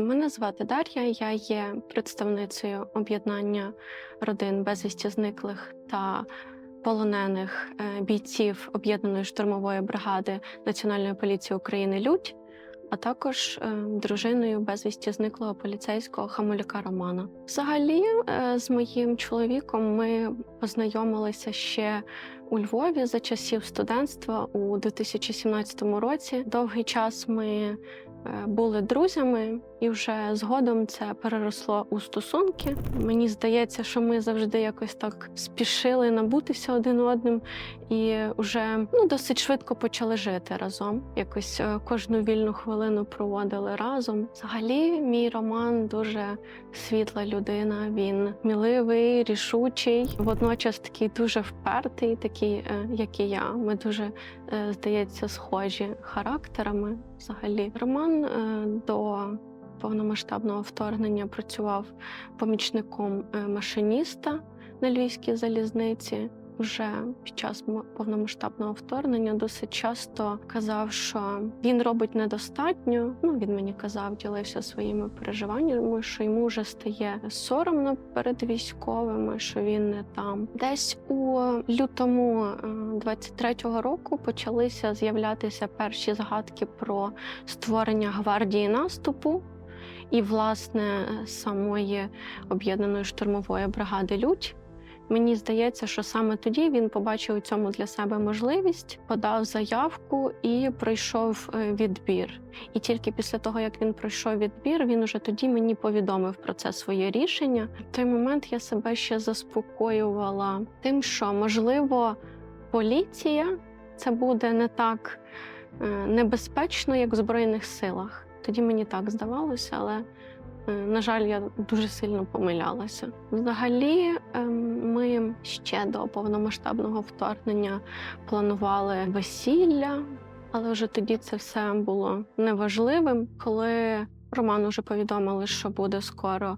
Мене звати Дар'я. Я є представницею об'єднання родин безвісті зниклих та полонених е, бійців об'єднаної штурмової бригади Національної поліції України Людь, а також е, дружиною безвісті зниклого поліцейського Хамуляка Романа. Взагалі, е, з моїм чоловіком ми познайомилися ще у Львові за часів студентства у 2017 році. Довгий час ми були друзями, і вже згодом це переросло у стосунки. Мені здається, що ми завжди якось так спішили набутися один одним і вже ну, досить швидко почали жити разом. Якось е, кожну вільну хвилину проводили разом. Взагалі, мій роман дуже світла людина. Він міливий, рішучий, водночас такий дуже впертий, такий, е, як і я. Ми дуже, е, здається, схожі характерами. Взагалі, Роман е, до повномасштабного вторгнення працював помічником е, машиніста на львівській залізниці. Вже під час повномасштабного вторгнення досить часто казав, що він робить недостатньо. Ну він мені казав, ділився своїми переживаннями, що йому вже стає соромно перед військовими, що він не там. Десь у лютому е, 23-го року почалися з'являтися перші згадки про створення гвардії наступу. І, власне, самої об'єднаної штурмової бригади Людь. Мені здається, що саме тоді він побачив у цьому для себе можливість, подав заявку і пройшов е, відбір. І тільки після того, як він пройшов відбір, він уже тоді мені повідомив про це своє рішення. В той момент я себе ще заспокоювала тим, що можливо поліція це буде не так е, небезпечно, як в Збройних силах. Тоді мені так здавалося, але на жаль, я дуже сильно помилялася. Взагалі, ем, ми ще до повномасштабного вторгнення планували весілля, але вже тоді це все було неважливим. Коли Роману вже повідомили, що буде скоро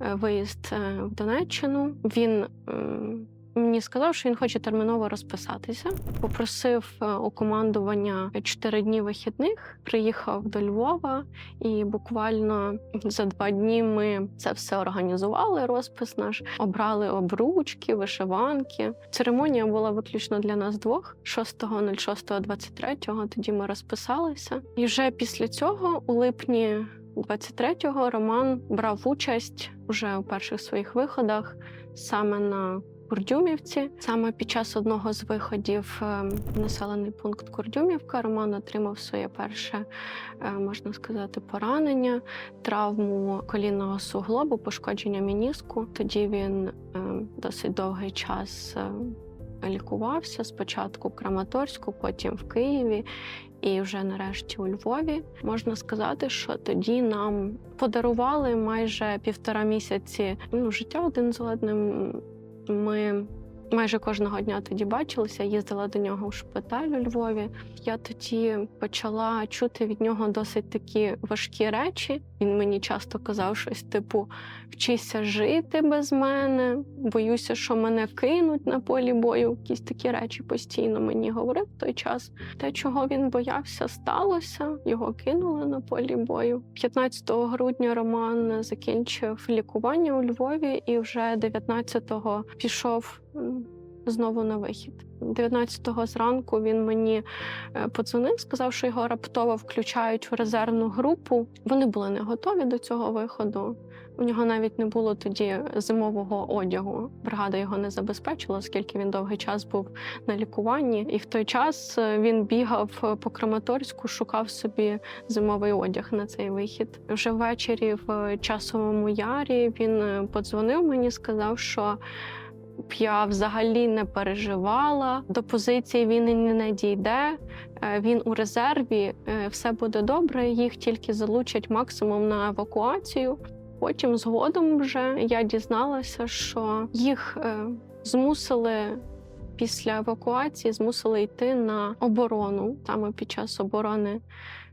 е, виїзд е, в Донеччину, він ем, Мені сказав, що він хоче терміново розписатися. Попросив е, у командування чотири дні вихідних. Приїхав до Львова, і буквально за два дні ми це все організували. Розпис наш обрали обручки, вишиванки. Церемонія була виключно для нас двох: 6.06.23. Тоді ми розписалися. І вже після цього, у липні 23-го, Роман брав участь уже у перших своїх виходах саме на Курдюмівці. Саме під час одного з виходів е, в населений пункт Курдюмівка Роман отримав своє перше, е, можна сказати, поранення, травму колінного суглобу, пошкодження мініску. Тоді він е, досить довгий час е, лікувався спочатку в Краматорську, потім в Києві. І вже нарешті у Львові можна сказати, що тоді нам подарували майже півтора місяці ну, життя один з одним. Ми майже кожного дня тоді бачилися, їздила до нього в шпиталь у Львові. Я тоді почала чути від нього досить такі важкі речі. Він мені часто казав щось типу: вчися жити без мене, боюся, що мене кинуть на полі бою. Якісь такі речі постійно мені говорив в той час. Те, чого він боявся, сталося. Його кинули на полі бою. 15 грудня Роман закінчив лікування у Львові і вже 19-го пішов знову на вихід. 19-го зранку він мені е, подзвонив, сказав, що його раптово включають в резервну групу. Вони були не готові до цього виходу. У нього навіть не було тоді зимового одягу. Бригада його не забезпечила, оскільки він довгий час був на лікуванні. І в той час е, він бігав е, по Краматорську, шукав собі зимовий одяг на цей вихід. Вже ввечері в часовому ярі він подзвонив мені, сказав, що б я взагалі не переживала. До позиції він і не дійде. Е, Він у резерві, е, все буде добре. Їх тільки залучать максимум на евакуацію. Потім згодом вже я дізналася, що їх е, змусили після евакуації, змусили йти на оборону саме під час оборони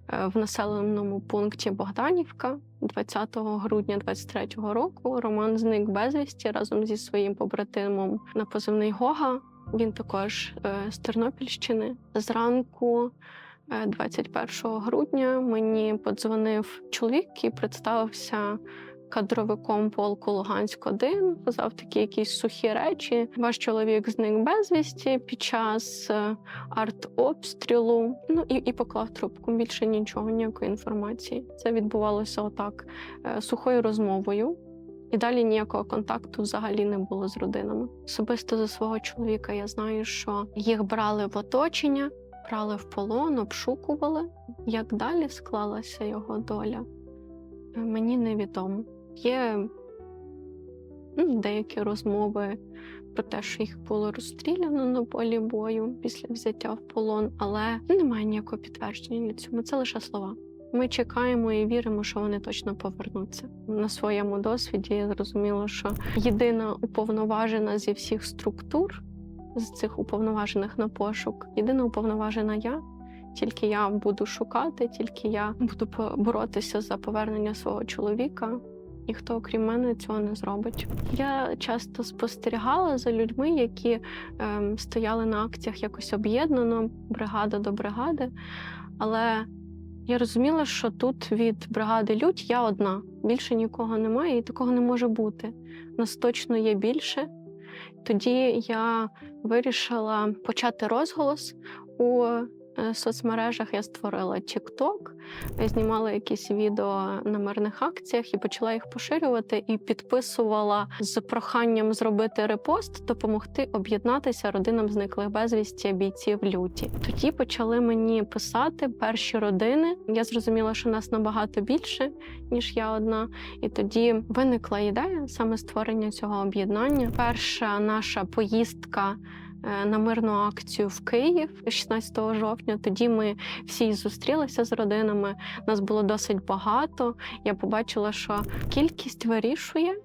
в населеному пункті Богданівка. 20 грудня 23-го року Роман зник безвісті разом зі своїм побратимом на позивний Гога. Він також е, з Тернопільщини. Зранку Е, 21 грудня мені подзвонив чоловік, який представився кадровиком полку Луганськ 1 сказав такі якісь сухі речі. Ваш чоловік зник безвісті під час е, артобстрілу. Ну і, і поклав трубку. Більше нічого, ніякої інформації. Це відбувалося отак е, сухою розмовою. І далі ніякого контакту взагалі не було з родинами. Особисто за свого чоловіка я знаю, що їх брали в оточення, брали в полон, обшукували. Як далі склалася його доля, е, мені невідомо. Є ну, деякі розмови про те, що їх було розстріляно на полі бою після взяття в полон, але немає ніякого підтвердження на цьому. Це лише слова. Ми чекаємо і віримо, що вони точно повернуться. На своєму досвіді я зрозуміла, що єдина уповноважена зі всіх структур, з цих уповноважених на пошук, єдина уповноважена я. Тільки я буду шукати, тільки я буду боротися за повернення свого чоловіка. Ніхто, окрім мене, цього не зробить. Я часто спостерігала за людьми, які ем, стояли на акціях якось об'єднано, бригада до бригади. Але я розуміла, що тут від бригади Людь я одна. Більше нікого немає, і такого не може бути. Нас точно є більше. Тоді я вирішила почати розголос у соцмережах. Я створила TikTok, знімала якісь відео на мирних акціях і почала їх поширювати і підписувала з проханням зробити репост, допомогти об'єднатися родинам зниклих безвісті бійців люті. Тоді почали мені писати перші родини. Я зрозуміла, що нас набагато більше ніж я одна. І тоді виникла ідея саме створення цього об'єднання. Перша наша поїздка. Е, На мирну акцію в Київ 16 жовтня. Тоді ми всі зустрілися з родинами. Нас було досить багато. Я побачила, що кількість вирішує.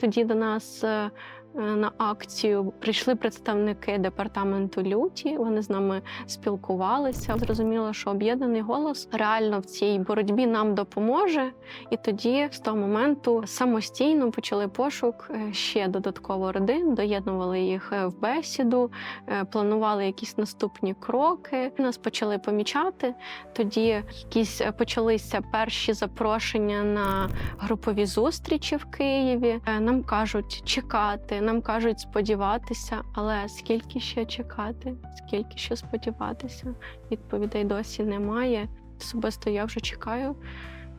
Тоді до нас е, на акцію прийшли представники департаменту люті. Вони з нами спілкувалися. Зрозуміло, що об'єднаний голос реально в цій боротьбі нам допоможе. І тоді, з того моменту, самостійно почали пошук е, ще додатково родин, доєднували їх е, в бесіду, е, планували якісь наступні кроки. Нас почали помічати. Тоді якісь е, почалися перші запрошення на групові зустрічі в Києві. Е, Нам кажуть чекати, нам кажуть сподіватися, але скільки ще чекати, скільки ще сподіватися? Відповідей досі немає. Особисто я вже чекаю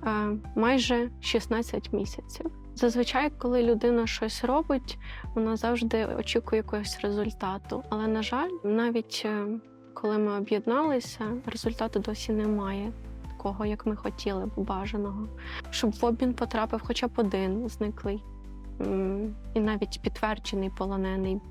е, майже 16 місяців. Зазвичай, коли людина щось робить, вона завжди очікує якогось результату. Але, на жаль, навіть е, коли ми об'єдналися, результату досі немає. Такого, як ми хотіли б бажаного, щоб в обмін потрапив хоча б один зниклий і навіть підтверджений полонений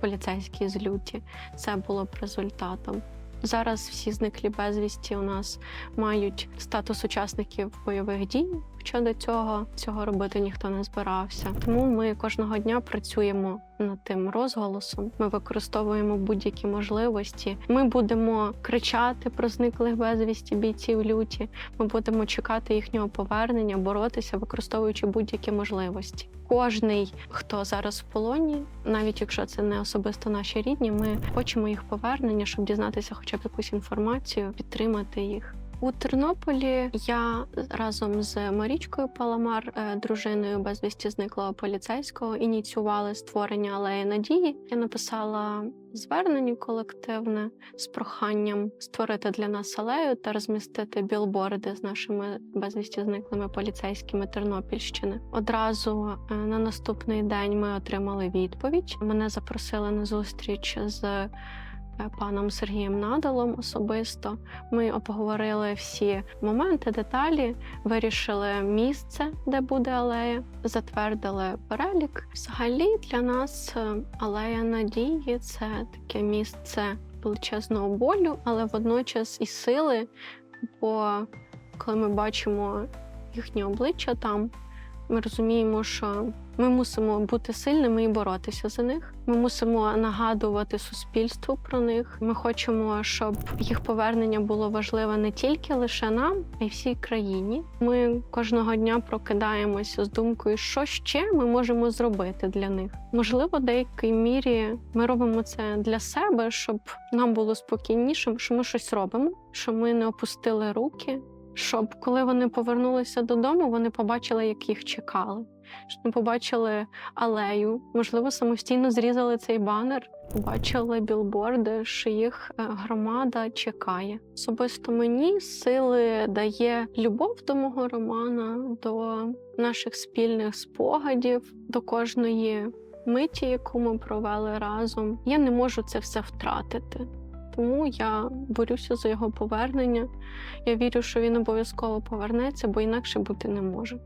поліцейський з люті. Це було б результатом. Зараз всі зниклі безвісті у нас мають статус учасників бойових дій. Хоча до цього цього робити ніхто не збирався. Тому ми кожного дня працюємо над тим розголосом. Ми використовуємо будь-які можливості. Ми будемо кричати про зниклих безвісті бійців люті. Ми будемо чекати їхнього повернення, боротися, використовуючи будь-які можливості. Кожний, хто зараз в полоні, навіть якщо це не особисто наші рідні, ми хочемо їх повернення, щоб дізнатися хоча б якусь інформацію, підтримати їх. У Тернополі я разом з Марічкою Паламар, е, дружиною безвісті зниклого поліцейського, ініціювали створення алеї надії. Я написала звернення колективне з проханням створити для нас алею та розмістити білборди з нашими безвісті зниклими поліцейськими Тернопільщини. Одразу е, на наступний день ми отримали відповідь. Мене запросили на зустріч з паном Сергієм Надалом особисто. Ми обговорили всі моменти, деталі, вирішили місце, де буде алея, затвердили перелік. Взагалі для нас е, алея надії це таке місце величезного болю, але водночас і сили. Бо коли ми бачимо їхні обличчя там, Ми розуміємо, що ми мусимо бути сильними і боротися за них. Ми мусимо нагадувати суспільству про них. Ми хочемо, щоб їх повернення було важливе не тільки лише нам, а й всій країні. Ми кожного дня прокидаємося з думкою, що ще ми можемо зробити для них. Можливо, в деякій мірі ми робимо це для себе, щоб нам було спокійніше, що ми щось робимо, що ми не опустили руки. Щоб коли вони повернулися додому, вони побачили, як їх чекали. Що вони побачили алею, можливо, самостійно зрізали цей банер, побачили білборди, що їх е, громада чекає. Особисто мені сили дає любов до мого романа, до наших спільних спогадів, до кожної миті, яку ми провели разом. Я не можу це все втратити. Тому я борюся за його повернення. Я вірю, що він обов'язково повернеться, бо інакше бути не може.